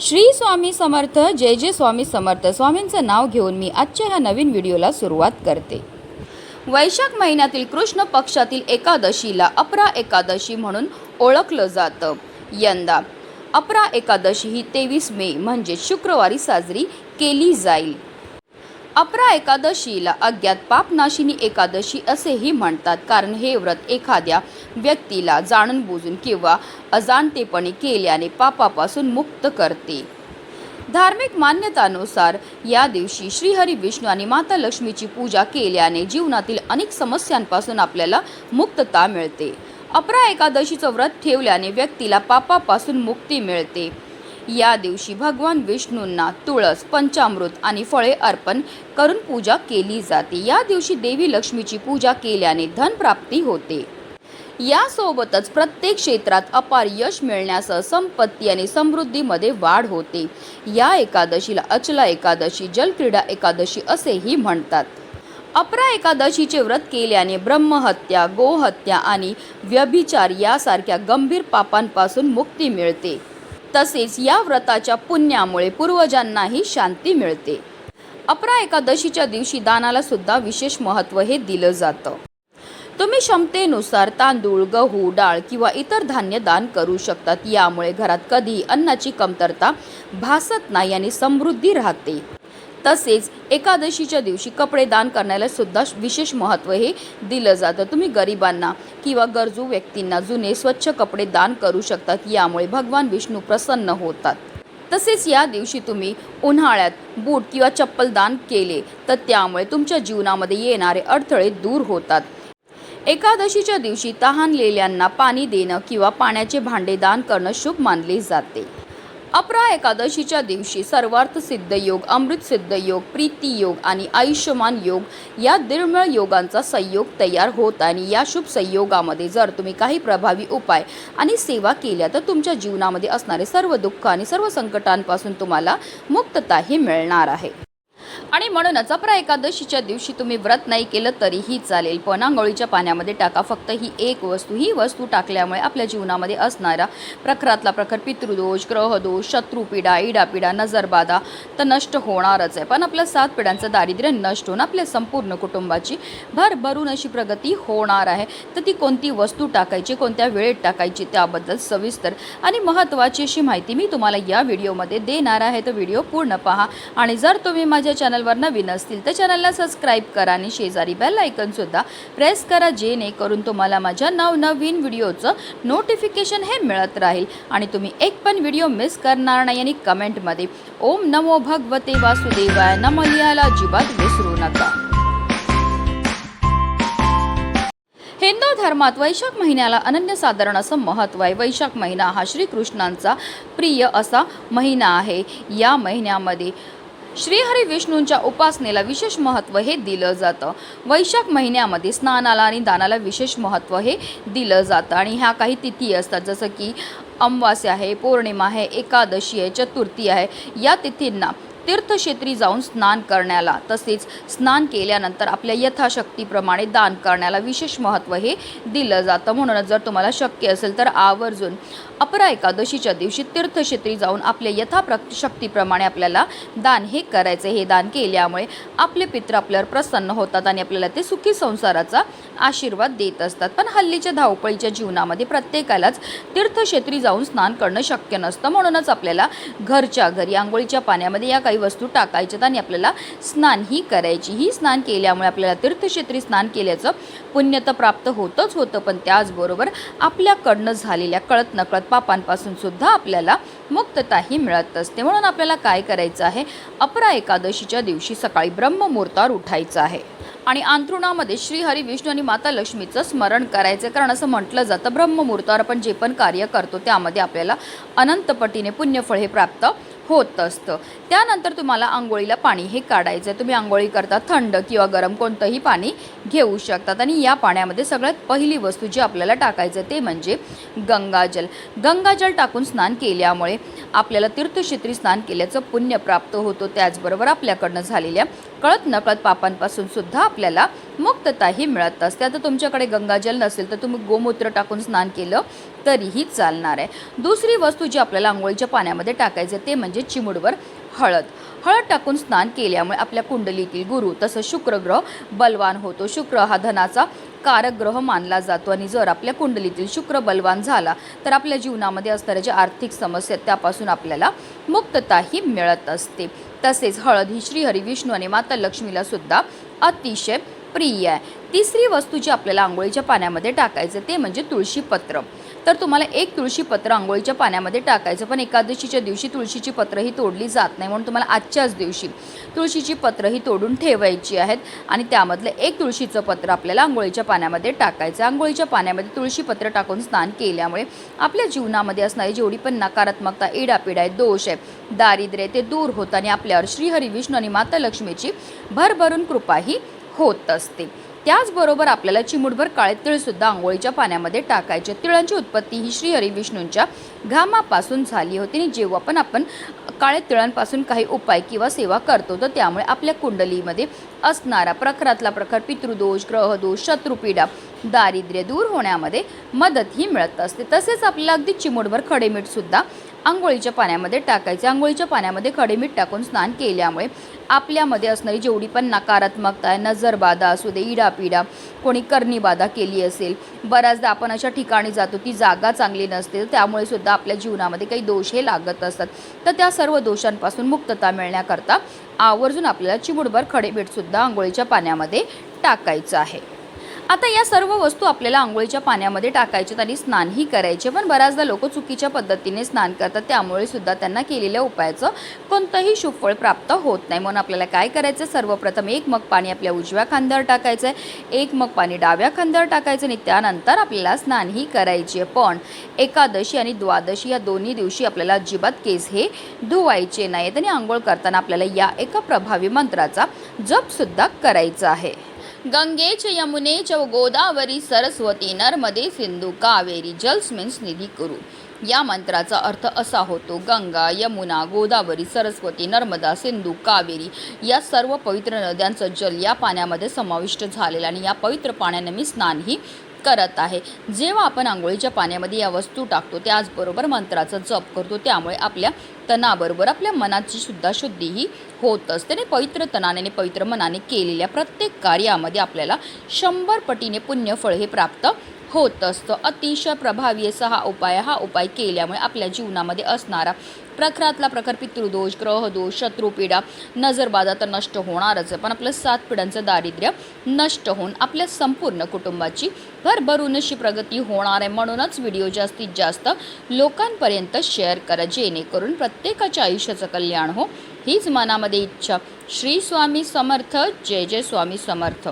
श्री स्वामी समर्थ जय जय स्वामी समर्थ. स्वामींचं नाव घेऊन मी आजच्या ह्या नवीन व्हिडिओला सुरुवात करते. वैशाख महिन्यातील कृष्ण पक्षातील एकादशीला अपरा एकादशी म्हणून ओळखलं जातं. यंदा अपरा एकादशी ही तेवीस मे म्हणजे शुक्रवारी साजरी केली जाईल. अपरा एकादशीला अज्ञात पापनाशिनी एकादशी असेही म्हणतात. कारण हे व्रत एखाद्या व्यक्तीला जाणून बुजून किंवा अजाणतेपणे केल्याने पापापासून मुक्त करते. धार्मिक मान्यतानुसार या दिवशी श्रीहरी विष्णू आणि माता लक्ष्मीची पूजा केल्याने जीवनातील अनेक समस्यांपासून आपल्याला मुक्तता मिळते. अपरा एकादशीचं व्रत ठेवल्याने व्यक्तीला पापापासून मुक्ती मिळते. या दिवशी भगवान विष्णूंना तुळस पंचामृत आणि फळे अर्पण करून पूजा केली जाते. या दिवशी देवी लक्ष्मीची पूजा केल्याने धनप्राप्ती होते. यासोबतच प्रत्येक क्षेत्रात अपार यश मिळण्यासह संपत्ती आणि समृद्धीमध्ये वाढ होते. या एकादशीला अचला एकादशी जलक्रीडा एकादशी असेही म्हणतात. अपरा एकादशीचे व्रत केल्याने ब्रह्महत्या गोहत्या आणि व्यभिचार यासारख्या गंभीर पापांपासून मुक्ती मिळते. तसेच या व्रताच्या पुण्यामुळे पूर्वजांनाही शांती मिळते. अपरा एकादशीच्या दिवशी दानाला सुद्धा विशेष महत्त्व हे दिलं जातं. तुम्ही क्षमतेनुसार तांदूळ गहू डाळ किंवा इतर धान्य दान करू शकतात. यामुळे घरात कधीही अन्नाची कमतरता भासत नाही आणि समृद्धी राहते. तसेच एकादशीच्या दिवशी कपडे दान करण्याला सुद्धा विशेष महत्त्व हे दिलं जातं. तुम्ही गरिबांना किंवा गरजू व्यक्तींना जुने स्वच्छ कपडे दान करू शकतात यामुळे भगवान विष्णू प्रसन्न होतात. तसेच या दिवशी तुम्ही उन्हाळ्यात बूट किंवा चप्पल दान केले तर त्यामुळे तुमच्या जीवनामध्ये येणारे अडथळे दूर होतात. एकादशीच्या दिवशी तहानलेल्यांना पाणी देणं किंवा पाण्याचे भांडे दान करणं शुभ मानले जाते. अपरा एकादशीच्या दिवशी सर्वार्थ सिद्ध योग अमृत सिद्ध योग प्रीती योग आणि आयुष्यमान योग या दुर्मिळ योगांचा संयोग तयार होत आणि या शुभ संयोगामध्ये जर तुम्ही काही प्रभावी उपाय आणि सेवा केल्या तर तुमच्या जीवनामध्ये असणारे सर्व दुःख आणि सर्व संकटांपासून तुम्हाला मुक्तताही मिळणार आहे. आणि म्हणूनच अचपरा एकादशीच्या दिवशी तुम्ही व्रत नाही केलं तरीही चालेल. पण आंघोळीच्या पाण्यामध्ये टाका. फक्त ही एक वस्तू ही वस्तू टाकल्यामुळे आपल्या जीवनामध्ये असणारा प्रखरातला प्रखर पितृदोष ग्रहदोष शत्रुपीडा इडापिडा नजरबाधा तर नष्ट होणारच आहे. पण आपल्या सात पिढ्यांचं दारिद्र्य नष्ट होऊन आपल्या संपूर्ण कुटुंबाची भरभरून अशी प्रगती होणार आहे. तर ती कोणती वस्तू टाकायची कोणत्या वेळेत टाकायची त्याबद्दल सविस्तर आणि महत्त्वाची अशी माहिती मी तुम्हाला या व्हिडिओमध्ये देणार आहे. तर व्हिडिओ पूर्ण पहा आणि जर तुम्ही माझ्या चॅनलवर नवीन असतील तर चॅनलला सबस्क्राईब करा आणि शेजारी बेल आयकनसुद्धा प्रेस करा जेणेकरून तुम्हाला माझ्या नवनवीन व्हिडिओचं नोटिफिकेशन हे मिळत राहील. आणि तुम्ही एक पण व्हिडिओ मिस करणार नाही आणि कमेंटमध्ये ओम नमो भगवते वासुदेवाय नम लिहायला अजिबात विसरू नका. हिंदू धर्मात वैशाख महिन्याला अनन्यसाधारण असं महत्त्व आहे. वैशाख महिना हा श्रीकृष्णांचा प्रिय असा महिना आहे. या महिन्यामध्ये श्रीहरी विष्णूंच्या उपासनेला विशेष महत्त्व हे दिलं जातं. वैशाख महिन्यामध्ये स्नानाला आणि दानाला विशेष महत्त्व हे दिलं जातं. आणि ह्या काही तिथी असतात जसं की अमावास्या आहे पौर्णिमा आहे एकादशी आहे चतुर्थी आहे. या तिथींना तीर्थक्षेत्री जाऊन स्नान करण्याला तसेच स्नान केल्यानंतर आपल्या यथाशक्तीप्रमाणे दान करण्याला विशेष महत्त्व हे दिलं जातं. म्हणूनच जर तुम्हाला शक्य असेल तर आवर्जून अपरा एकादशीच्या दिवशी तीर्थक्षेत्री जाऊन आपल्या यथाप्र शक्तीप्रमाणे आपल्याला दान हे करायचं हे दान केल्यामुळे आपले पित्र आपल्यावर प्रसन्न होतात आणि आपल्याला ते सुखी संसाराचा आशीर्वाद देत असतात. पण हल्लीच्या धावपळीच्या जीवनामध्ये प्रत्येकालाच तीर्थक्षेत्री जाऊन स्नान करणं शक्य नसतं. म्हणूनच आपल्याला घरच्या घरी आंघोळीच्या पाण्यामध्ये या काही वस्तू टाकायच्यात आणि आपल्याला स्नान ही करायची. ही स्नान केल्यामुळे आपल्याला तीर्थक्षेत्री स्नान केल्याचं पुण्य तर प्राप्त होतंच होतं पण त्याचबरोबर आपल्याकडनं झालेल्या कळत नकळत पापांपासून सुद्धा आपल्याला मुक्तताही मिळत असते. म्हणून आपल्याला काय करायचं आहे? अपरा एकादशीच्या दिवशी सकाळी ब्रह्ममुहूर्तावर उठायचं आहे. आणि अंथरुणामध्ये श्रीहरी विष्णू आणि माता लक्ष्मीचं स्मरण करायचं कारण असं म्हटलं जातं ब्रह्ममुहूर्तावर आपण जे पण कार्य करतो त्यामध्ये आपल्याला अनंतपटीने पुण्यफळ हे प्राप्त होत असतं. त्यानंतर तुम्हाला आंघोळीला पाणी हे काढायचं आहे तुम्ही आंघोळी करता थंड किंवा गरम कोणतंही पाणी घेऊ शकतात. आणि या पाण्यामध्ये सगळ्यात पहिली वस्तू जी आपल्याला टाकायचं ते म्हणजे गंगाजल. गंगाजल टाकून स्नान केल्यामुळे आपल्याला तीर्थक्षेत्री स्नान केल्याचं पुण्य प्राप्त होतो. त्याचबरोबर आपल्याकडनं झालेल्या कळत नकळत पापांपासून सुद्धा आपल्याला मुक्तताही मिळत असते. आता तुमच्याकडे गंगाजल नसेल तर तुम्ही गोमूत्र टाकून स्नान केलं तरीही चालणार आहे. दुसरी वस्तू जी आपल्याला आंघोळीच्या पाण्यामध्ये टाकायचं ते म्हणजे चिमुडवर हळद. हळद टाकून स्नान केल्यामुळे आपल्या कुंडलीतील गुरु तसं शुक्रग्रह बलवान होतो. शुक्र हा धनाचा कारक ग्रह मानला जातो आणि जर आपल्या कुंडलीतील शुक्र बलवान झाला तर आपल्या जीवनामध्ये असणाऱ्या ज्या आर्थिक समस्या आहेत, त्यापासून आपल्याला मुक्तताही मिळत असते. तसेच हळद ही श्रीहरी विष्णू आणि माता लक्ष्मीला सुद्धा अतिशय प्रिय आहे. तिसरी वस्तू जी आपल्याला आंघोळीच्या पाण्यामध्ये टाकायचं ते म्हणजे तुळशीपत्र तर तुम्हाला एक तुळशीपत्र आंघोळीच्या पाण्यामध्ये टाकायचं पण एकादशीच्या दिवशी तुळशीची पत्र ही तोडली जात नाही म्हणून तुम्हाला आजच्याच दिवशी तुळशीची पत्र ही तोडून ठेवायची आहेत. आणि त्यामधलं एक तुळशीचं पत्र आपल्याला आंघोळीच्या पाण्यामध्ये टाकायचं आंघोळीच्या पाण्यामध्ये तुळशीपत्र टाकून स्नान केल्यामुळे आपल्या जीवनामध्ये असणारी जेवढी पण नकारात्मकता इडापिड आहे दोष आहे दारिद्र्य आहे, ते दूर होतं आणि आपल्यावर श्रीहरी विष्णू आणि माता लक्ष्मीची भरभरून कृपा ही होत असते. त्याचबरोबर आपल्याला चिमुटभर काळे तिळसुद्धा आंघोळीच्या पाण्यामध्ये टाकायचे. तिळांची उत्पत्ती ही श्रीहरी विष्णूंच्या घामापासून झाली होती आणि जेव्हा पण आपण काळे तिळांपासून काही उपाय किंवा सेवा करतो तर त्यामुळे आपल्या कुंडलीमध्ये असणारा प्रखरातला प्रखर पितृदोष ग्रहदोष शत्रुपीडा दारिद्र्य दूर होण्यामध्ये मदतही मिळत असते. तसेच आपल्याला अगदी चिमुटभर खडेमीठसुद्धा आंघोळीच्या पाण्यामध्ये टाकायचे. आंघोळीच्या पाण्यामध्ये खडेमीठ टाकून स्नान केल्यामुळे आपल्यामध्ये असणारी जेवढी पण नकारात्मकता आहे नजरबाधा असू दे इडापिडा कोणी करणीबाधा केली असेल बऱ्याचदा आपण अशा ठिकाणी जातो ती जागा चांगली नसते त्यामुळे सुद्धा आपल्या जीवनामध्ये काही दोष हे लागत असतात. तर त्या सर्व दोषांपासून मुक्तता मिळण्याकरता आवर्जून आपल्याला चिमुडभर खडेमीठसुद्धा आंघोळीच्या पाण्यामध्ये टाकायचं आहे. आता या सर्व वस्तू आपल्याला आंघोळीच्या पाण्यामध्ये टाकायच्यात आणि स्नानही करायचे. पण बऱ्याचदा लोक चुकीच्या पद्धतीने स्नान करतात त्यामुळे सुद्धा त्यांना केलेल्या उपायाचं कोणतंही शुभफळ प्राप्त होत नाही. म्हणून आपल्याला काय करायचं सर्वप्रथम एक मग पाणी आपल्या उजव्या खांद्यावर टाकायचं आहे एक मग पाणी डाव्या खांद्यावर टाकायचं आणि त्यानंतर आपल्याला स्नानही करायचे पण एकादशी आणि द्वादशी या दोन्ही दिवशी आपल्याला अजिबात केस हे धुवायचे नाहीत आणि आंघोळ करताना आपल्याला या एका प्रभावी मंत्राचा जपसुद्धा करायचा आहे. गंगेच यमुने च गोदावरी सरस्वती नर्मदे सिंधू कावेरी जलस्मिन्स निधी करू या मंत्राचा अर्थ असा होतो गंगा यमुना गोदावरी सरस्वती नर्मदा सिंधू कावेरी या सर्व पवित्र नद्यांचं जल या पाण्यामध्ये समाविष्ट झालेलं आणि या पवित्र पाण्याने मी स्नानही करत आहे. जेव्हा आपण आंघोळीच्या पाण्यामध्ये या वस्तू टाकतो त्याचबरोबर मंत्राचा जप करतो त्यामुळे आपल्या तणाबरोबर आपल्या मनाची सुद्धा शुद्धीही होत असते आणि पवित्र तणाने आणि पवित्र मनाने केलेल्या प्रत्येक कार्यामध्ये आपल्याला शंभर पटीने पुण्यफळ हे प्राप्त होत असतं. अतिशय प्रभावी असा हा उपाय हा उपाय केल्यामुळे आपल्या जीवनामध्ये असणारा प्रखरातला प्रखर पितृदोष ग्रहदोष शत्रुपीडा नजरबाधा तर नष्ट होणारच आहे. पण आपलं सात पिढ्यांचं दारिद्र्य नष्ट होऊन आपल्या संपूर्ण कुटुंबाची भरभरून अशी प्रगती होणार आहे. म्हणूनच व्हिडिओ जास्तीत जास्त लोकांपर्यंत शेअर करा जेणेकरून प्रत्येकाच्या आयुष्याचं कल्याण हो. हीच मनामध्ये इच्छा. श्री स्वामी समर्थ. जय जय स्वामी समर्थ.